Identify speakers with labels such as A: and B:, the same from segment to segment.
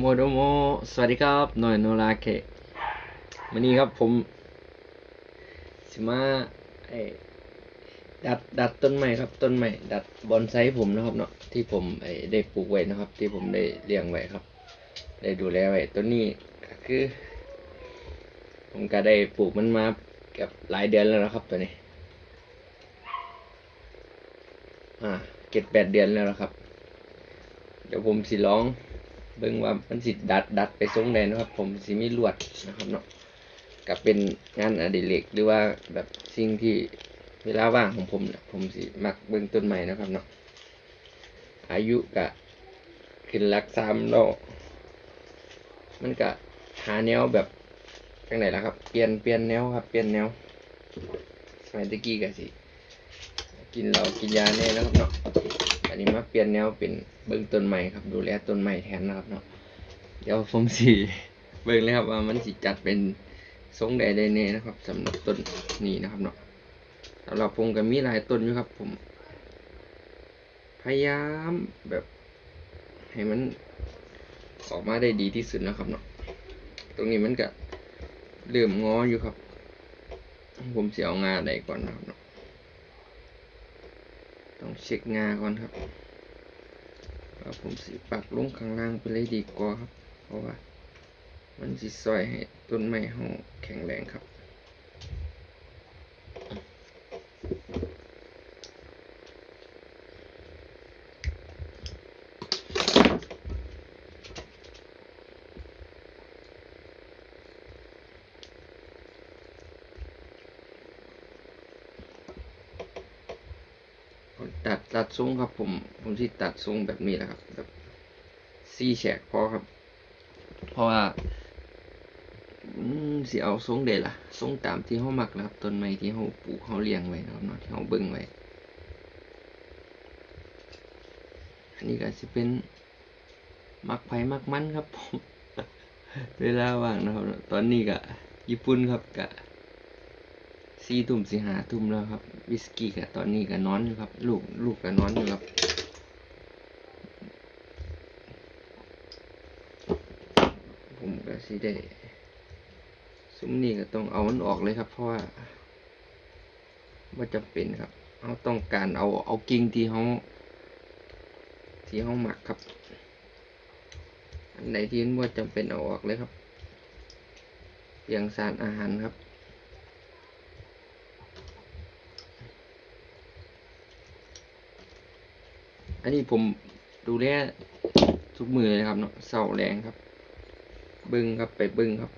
A: โมโดโม สวัสดีครับหน่อยโนราเคะวันนี้ครับผมสิมาไอดัดดัดต้นไม้ครับต้นไม้ดัดบอนไซผมนะครับเนาะที่ผมไอได้ปลูกไว้นะครับ ที่ผมได้เลี้ยงไว้ครับ ได้ดูแลไว้ต้นนี้ก็คือ ผมก็ได้ปลูกมันมาเกับหลายเดือนแล้วนะครับตัวนี้ อ่าเก็ดแปดเดือนแล้วนะครับ เดี๋ยวผมสิลอง เบิ่งว่ามันสิดัดดัดไปทรงใดนะครับ ผมสิมีลวดนะครับเนาะกับเป็นงานอดิเรกหรือว่าแบบสิ่งที่เวลาว่างของผมเนี่ยผมสิมักเบิ่งต้นไม้นะครับเนาะอายุกะขึ้นหลักสามแล้วมันกะหาแนวแบบจังไหนล่ะครับ เปลี่ยนเปลี่ยนแนวครับเปลี่ยนแนวสมัยตะกี้กะสิ กินเหล้ากินยาแน่นะครับเนาะ อันนี้มาเปลี่ยนแนวเป็นเบิ่งต้นใหม่ครับ ดูแลต้นใหม่แทนนะครับเนาะเดี๋ยวผมสิเบิ่งเลยครับว่ามันสิจัดเป็นทรงใดได้แน่นะครับสำหรับต้นนี้นะครับเนาะสำหรับผมก็มีหลายต้นอยู่ครับ ผม พยายามแบบ ให้มันออกมาได้ดีที่สุดนะครับเนาะตรงนี้มันก็เริ่มงออยู่ครับ ผมเสียเอางาใดก่อนนะครับเนาะ ต้องเช็คงาก่อนครับว่าผมสิปักลงข้างล่างไปเลยดีกว่าครับ เพราะว่า มันสิซอยให้ต้นไม้เฮาแข็งแรงครับ ผม ตัดตัดทรงครับผมผมที่ตัดทรงแบบนี้แหละครับ แบบซี่แฉกพอครับ เพราะว่าสิเอาทรงเดล่ะทรงตามที่เขาหมักนะครับต้นไม้ที่เขาปลูกเขาเลี้ยงไว้นะครับเนาะที่เขาเบิ่งไว้อันนี้ก็สิเป็นมักไผ่มักมันครับผมเวลาว่างนะครับ ตอนนี้ก็ญี่ปุ่นครับกะ สี่ทุ่มสี่หาทุ่มแล้วครับ วิสกี้กับตอนนี้ก็นอนอยู่ครับ ลูกลูกก็นอนอยู่ครับผมก็สิได้ซุ้มนี้ก็ต้องเอามันออกเลยครับ เพราะว่าว่าจะเป็นครับเขาต้องการเอาเอากิ่งที่เขาที่เขาหมักครับ อันไหนที่ว่าจำเป็นเอาออกเลยครับเพียงสารอาหารครับ อันนี้ผมดูแลทุกมือเลยนะครับเนาะเสาแรงครับ บึ้งครับไปบึ้งครับ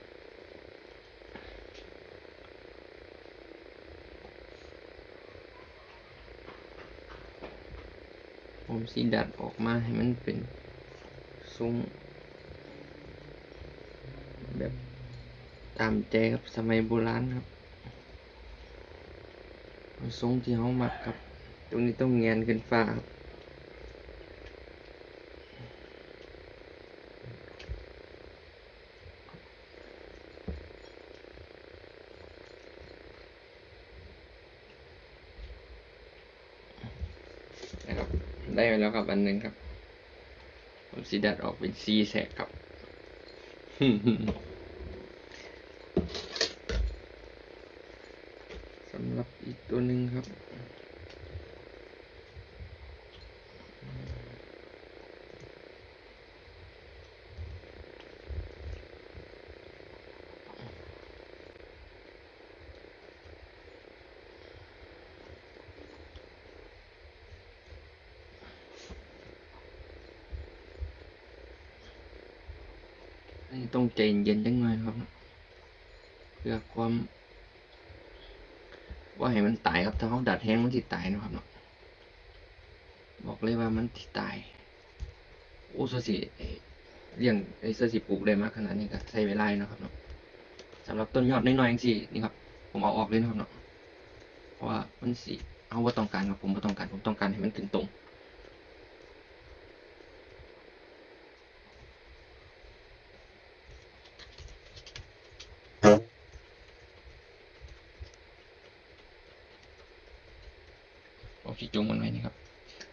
A: ผมสีดัดออกมาให้มันเป็นทรงแบบตามใจครับสมัยโบราณครับทรงที่เขามักครับ ตรงนี้ต้องแงนขึ้นฟ้าครับ นะครับ ได้ไปแล้วครับอันหนึ่งครับผมสีดัดออกเป็นซีแสกครับสำหรับอีกตัวหนึ่งครับ ต้องใจเย็นๆจังหน่อยครับ เพื่อความ ว่าให้มันตายครับ ถ้าเขาดัดแห้งมันสิตายนะครับเนาะบอกเลยว่ามันสิตายโอ้สสิเอ่อเลี้ยงไอ้สสิปลูกได้มากขนาดนี้ก็ใช้เวลาเนาะครับเนาะสำหรับต้นยอดน้อยๆอย่างสินี่ครับ ผมเอาออกเลยนะครับเนาะเพราะว่ามันสิเอาว่าต้องการครับผมว่าต้องการผมต้องการให้มันถึงตรง เอาขี้จุงมันไว้นี่ครับ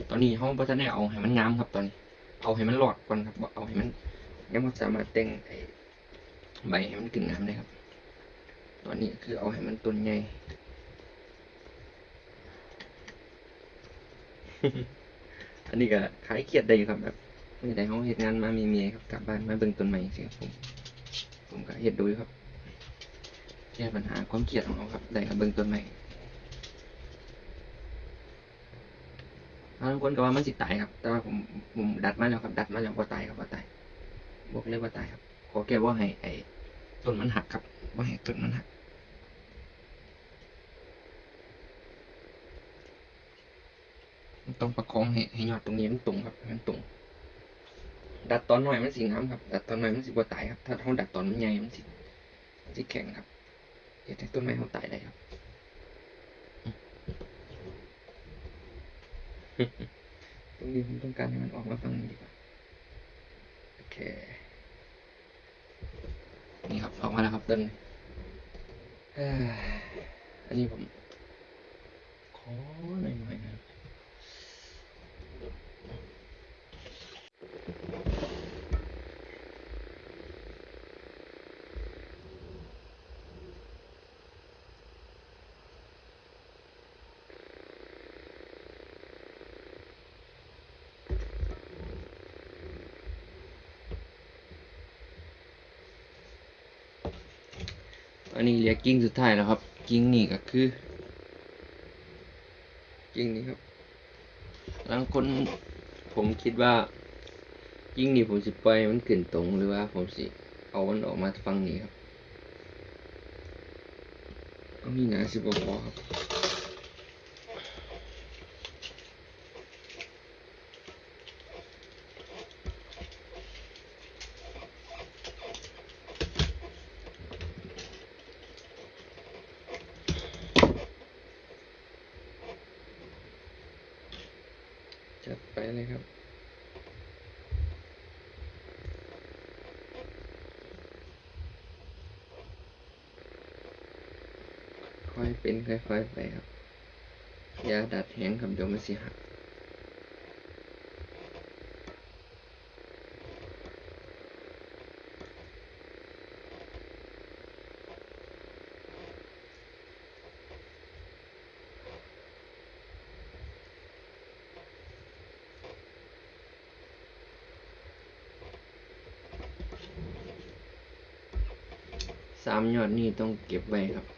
A: ตอนนี้เขาพัฒนาเอาให้มันงามครับตอนนี้เอาให้มันหลอดก่อนครับเอาให้มันยังบ่สามารถแต่งใบให้มันขึ้นน้ำได้ครับ ตอนนี้คือเอาให้มันต้นใหญ่อันนี้ก็คล้ายเครียดได้ครับแบบไม่ได้เขาเฮ็ดงานมามีเมียครับกลับบ้านมาเบิ่งต้นไม้สิครับผมผมก็เฮ็ดดูอยู่ครับแก้ปัญหาความเครียดของเขาครับได้ครับเบิ่งต้นไม้ บางคนก็ว่ามันสิตายครับ แต่ว่าผมผมดัดมาแล้วครับ ดัดมาแล้วบ่ตายครับบ่ตายบอกเลยว่าตายครับ ขอแค่ว่าให้ไอ้ต้นมันหักครับว่าให้ต้นมันหักต้องประคองให้ให้ยอดตรงนี้มันตรงครับมันตรง ดัดตอนหน่อยมันสิงามครับ ดัดตอนหน่อยมันสิบ่ตายครับ ถ้าเราดัดตอนมันใหญ่มันสิมันสิแข็งครับเฮ็ดให้ต้นไม้เขาตายได้ครับ ตรงนี้ผมต้องการให้มันออกมาฝั่งนี้ดีกว่า โอเค นี่ครับออกมาแล้วครับต้นเอ้ยอันนี้ผม ขอหน่อยหน่อยๆนะครับ อันนี้เรียกกิ้งสุดท้ายแล้วครับ กิ้งนี่ก็คือ กิ้งนี้ครับบางคนผมคิดว่า กิ้งนี่ผมสิปล่อยมันขึ้นตรงหรือว่าผมสิเอามันออกมาฟังนี่ครับเอานี่นะสิบพอครับ จัดไปเลยครับ ค่อยเป็นค่อยๆไปครับอย่าดัดแหงครับเดี๋ยวมันสิหักสามยอดนี่ต้องเก็บไว้ครับ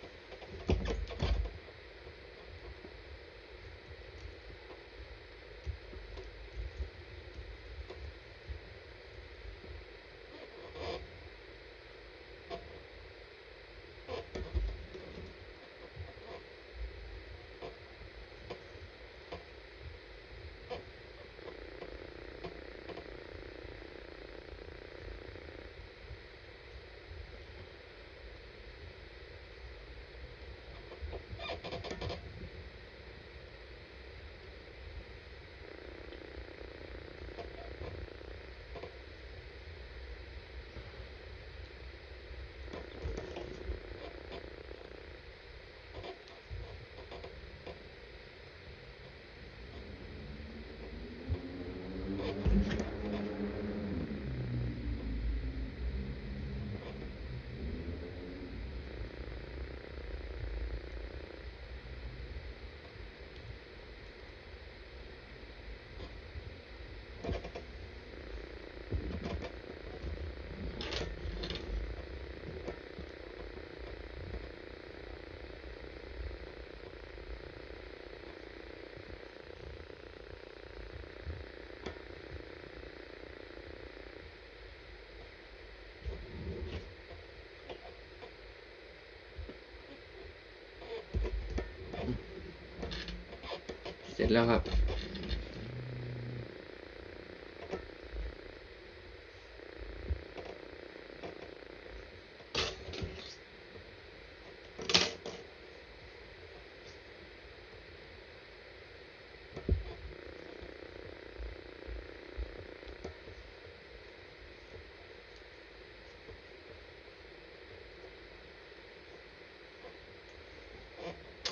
A: ร็จแล้วครับ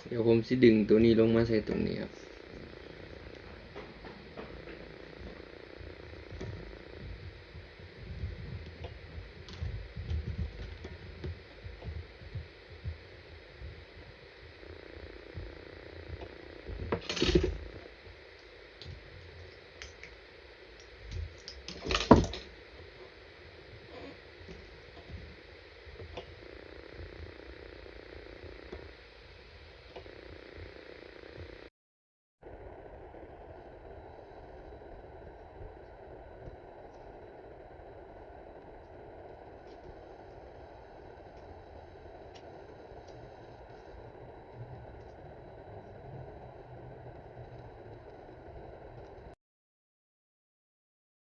A: เดี๋ยวผมสิดึงตัวนี้ลงมาใส่ตรงนี้ครับ